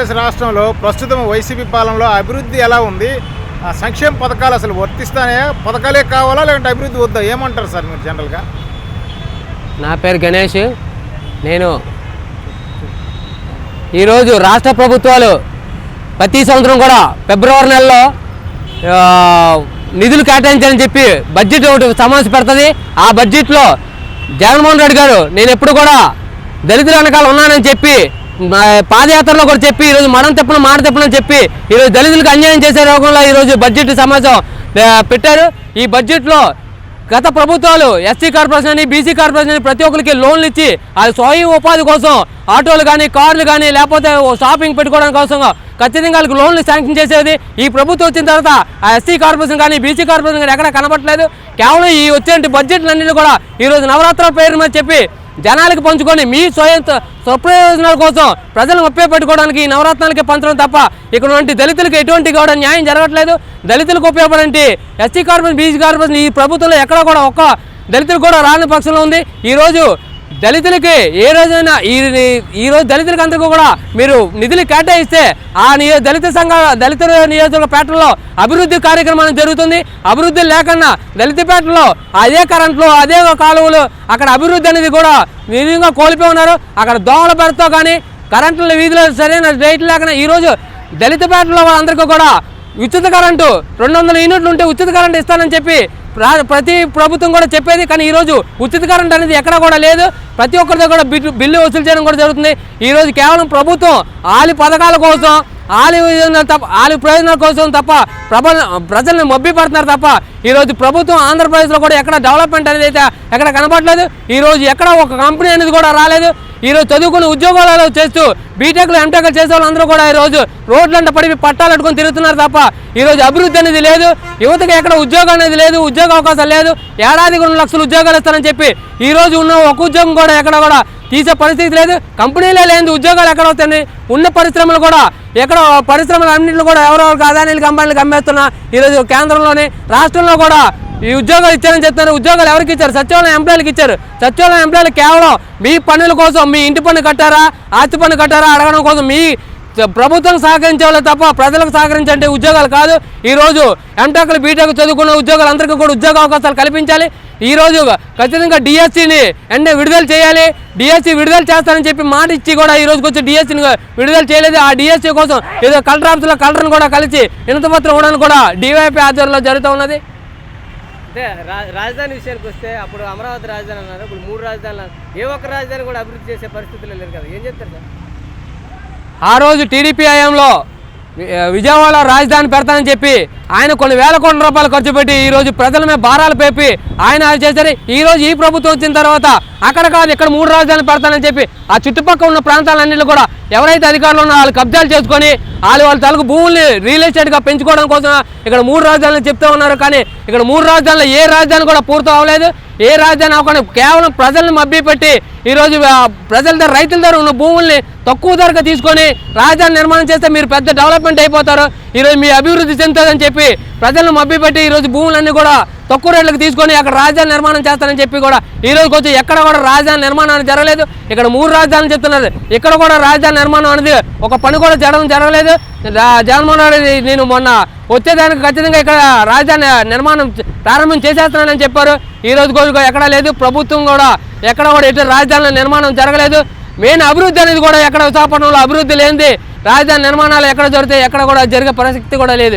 ఆంధ్రప్రదేశ్ రాష్ట్రంలో ప్రస్తుతం వైసీపీ పాలనలో అభివృద్ధి ఎలా ఉంది? ఆ సంక్షేమ పథకాలు అసలు వర్తిస్తానే పథకాలే కావాలా? లేదంటే అభివృద్ధి వద్దా? ఏమంటారు సార్ మీరు జనరల్గా? నా పేరు గణేష్. నేను ఈరోజు రాష్ట్ర ప్రభుత్వాలు ప్రతి సంవత్సరం కూడా ఫిబ్రవరి నెలలో నిధులు కేటాయించాలని చెప్పి బడ్జెట్ ఒకటి సమావేశం పెడుతుంది ఆ బడ్జెట్లో జగన్మోహన్ రెడ్డి గారు నేను ఎప్పుడు కూడా దళితుల వెనకాల ఉన్నానని చెప్పి పాదయాత్రలో కూడా చెప్పి ఈరోజు మనం తెప్పన మాట తెప్పనని చెప్పి ఈరోజు దళితులకు అన్యాయం చేసే రోగంలో ఈరోజు బడ్జెట్ సమావేశం పెట్టారు. ఈ బడ్జెట్లో గత ప్రభుత్వాలు ఎస్సీ కార్పొరేషన్ అని బీసీ కార్పొరేషన్ అని ప్రతి ఒక్కరికి లోన్లు ఇచ్చి అది స్వయం ఉపాధి కోసం ఆటోలు కానీ కార్లు కానీ లేకపోతే ఓ షాపింగ్ పెట్టుకోవడం కోసం ఖచ్చితంగా వాళ్ళకి లోన్లు శాంక్షన్ చేసేది. ఈ ప్రభుత్వం వచ్చిన తర్వాత ఆ ఎస్సీ కార్పొరేషన్ కానీ బీసీ కార్పొరేషన్ కానీ ఎక్కడ కనబట్టలేదు కేవలం ఈ వచ్చే బడ్జెట్లన్నీ కూడా ఈరోజు నవరాత్రుల పేరు మీద చెప్పి జనాలకు పంచుకొని మీ స్వయం స్వప్రయోజనాల కోసం ప్రజలను ఉపయోగపెట్టుకోవడానికి ఈ నవరత్నాలకి పంచడం తప్ప ఇక్కడ వంటి దళితులకు ఎటువంటి కూడా న్యాయం జరగట్లేదు. దళితులకు ఉపయోగపడండి ఎస్సీ కార్పొరేషన్ బీసీ కార్పొరేషన్ ఈ ప్రభుత్వంలో ఎక్కడ కూడా ఒక్క దళితులు కూడా రాని పక్షంలో ఉంది. ఈరోజు దళితులకి ఏ రోజైనా ఈ ఈరోజు దళితులకి అందరికీ కూడా మీరు నిధులు కేటాయిస్తే ఆ నియో దళిత సంఘ దళిత నియోజకపేటలో అభివృద్ధి కార్యక్రమం జరుగుతుంది. అభివృద్ధి లేకుండా దళితపేటలో అదే కరెంట్లో అదే కాలువలు అక్కడ అభివృద్ధి అనేది కూడా నిజంగా కోల్పోయి ఉన్నారు. అక్కడ దోమల బెరతో కానీ కరెంట్ల వీధిలో సరైన రేట్లు లేకుండా ఈరోజు దళితపేటలో వాళ్ళందరికీ కూడా ఉచిత కరెంటు రెండు వందల యూనిట్లు ఉంటే ఉచిత కరెంటు ఇస్తానని చెప్పి ప్రతి ప్రభుత్వం కూడా చెప్పేది కానీ ఈరోజు ఉచిత కరెంట్ అనేది ఎక్కడ కూడా లేదు. ప్రతి ఒక్కరితో కూడా బిల్లు బిల్లు వసూలు చేయడం కూడా జరుగుతుంది. ఈరోజు కేవలం ప్రభుత్వం ఆలి పథకాల కోసం ఆలి తప్ప ఆలి ప్రయోజనాల కోసం తప్ప ప్రభ ప్రజల్ని మబ్బి పడుతున్నారు తప్ప ఈరోజు ప్రభుత్వం ఆంధ్రప్రదేశ్లో కూడా ఎక్కడ డెవలప్మెంట్ అనేది అయితే ఎక్కడ కనపడలేదు ఈరోజు ఎక్కడ ఒక కంపెనీ అనేది కూడా రాలేదు. ఈరోజు చదువుకుని ఉద్యోగాలు చేస్తూ బీటెక్లు ఎంటెక్లు చేసే వాళ్ళందరూ కూడా ఈరోజు రోడ్లంట పడి పట్టాలు అట్టుకొని తిరుగుతున్నారు తప్ప ఈరోజు అభివృద్ధి అనేది లేదు. యువతకి ఎక్కడ ఉద్యోగం అనేది లేదు ఉద్యోగ అవకాశాలు లేదు. ఏడాదికి రెండు లక్షలు ఉద్యోగాలు ఇస్తారని చెప్పి ఈరోజు ఉన్న ఒక ఉద్యోగం కూడా ఎక్కడ కూడా తీసే పరిస్థితి లేదు. కంపెనీలే లేని ఉద్యోగాలు ఎక్కడ వస్తాయి? ఉన్న పరిశ్రమలు కూడా ఎక్కడ పరిశ్రమలు అన్నింటిలో కూడా ఎవరెవరికి అదానీలు కంపెనీలు అమ్మేస్తున్నా ఈరోజు కేంద్రంలోని రాష్ట్రంలో కూడా ఈ ఉద్యోగాలు ఇచ్చారని చెప్తున్నారు. ఉద్యోగాలు ఎవరికి ఇచ్చారు? సచివాలయం ఎంప్లాయీలకు ఇచ్చారు. సచివాలయం ఎంప్లాయీలు కేవలం మీ పన్నుల కోసం మీ ఇంటి పన్ను కట్టారా? ఆస్తి పన్ను కట్టారా? అడగడం కోసం మీ ప్రభుత్వం సహకరించే వాళ్ళు తప్ప ప్రజలకు సహకరించే ఉద్యోగాలు కాదు. ఈరోజు ఎంటెక్లు బీటెక్ చదువుకున్న ఉద్యోగాలు అందరికీ కూడా ఉద్యోగ అవకాశాలు కల్పించాలి. ఈ రోజు ఖచ్చితంగా డిఎస్సిని వెంటనే విడుదల చేయాలి? డిఎస్సి విడుదల చేస్తానని చెప్పి మాట ఇచ్చి కూడా ఈ రోజుకి వచ్చి డిఎస్సిని విడుదల చేయలేదు. ఆ డిఎస్సి కోసం ఏదో కలెక్టర్ ఆఫీసులో కలెక్టర్ని కూడా కలిసి వినతపత్రం ఇవ్వడానికి కూడా డివైపీ ఆధ్వర్యంలో జరుగుతూ ఉన్నది. అంటే రాజధాని విషయానికి వస్తే అప్పుడు అమరావతి రాజధాని అన్నారు. ఇప్పుడు మూడు రాజధానులు అన్నారు. ఏ ఒక్క రాజధాని కూడా అభివృద్ధి చేసే పరిస్థితులు లేదు కదా. ఏం చెప్తారు సార్? ఆ రోజు టీడీపీ హయాంలో విజయవాడ రాజధాని పెడతానని చెప్పి ఆయన కొన్ని వేల కోట్ల రూపాయలు ఖర్చు పెట్టి ఈ రోజు ప్రజల మీద భారాలు పేపి ఆయన అది చేశారు. ఈ రోజు ఈ ప్రభుత్వం వచ్చిన తర్వాత అక్కడ కాదు ఇక్కడ మూడు రాజధానులు పెడతానని చెప్పి ఆ చుట్టుపక్కల ఉన్న ప్రాంతాలన్నింటిలో కూడా ఎవరైతే అధికారులు ఉన్నారో వాళ్ళు కబ్జాలు చేసుకొని వాళ్ళు వాళ్ళ తలకు భూముల్ని రియల్ ఎస్టేట్గా పెంచుకోవడం కోసం ఇక్కడ మూడు రాజధానులు చెప్తూ ఉన్నారు. కానీ ఇక్కడ మూడు రాజధానులు ఏ రాజధాని కూడా పూర్తి అవ్వలేదు. ఏ రాజధాని అవ్వకుండా కేవలం ప్రజల్ని మభ్య పెట్టి ఈరోజు ప్రజల దగ్గర రైతుల దగ్గర ఉన్న భూముల్ని తక్కువ ధరకు తీసుకొని రాజధాని నిర్మాణం చేస్తే మీరు పెద్ద డెవలప్మెంట్ అయిపోతారు. ఈరోజు మీ అభివృద్ధి చెందుతుందని చెప్పి ప్రజలను మభ్య పెట్టి ఈరోజు భూములన్నీ కూడా తక్కువ రేట్లకు తీసుకొని అక్కడ రాజధాని నిర్మాణం చేస్తారని చెప్పి కూడా ఈ రోజు వచ్చి ఎక్కడ కూడా రాజధాని నిర్మాణం జరగలేదు. ఇక్కడ మూడు రాజధానులు చెప్తున్నారు. ఇక్కడ కూడా రాజధాని నిర్మాణం అనేది ఒక పని కూడా జరగడం జరగలేదు. జగన్మోహన్ రెడ్డి నేను మొన్న వచ్చేదానికి ఖచ్చితంగా ఇక్కడ రాజధాని నిర్మాణం ప్రారంభం చేసేస్తున్నానని చెప్పారు. ఈ రోజు కూడా ఎక్కడా లేదు. ప్రభుత్వం కూడా ఎక్కడ కూడా ఎటు రాజధానుల నిర్మాణం జరగలేదు. మెయిన్ అభివృద్ధి అనేది కూడా ఎక్కడ విశాఖపట్నంలో అభివృద్ధి లేనిది. రాజధాని నిర్మాణాలు ఎక్కడ జరిగితే ఎక్కడ కూడా జరిగే పరిస్థితి కూడా లేదు.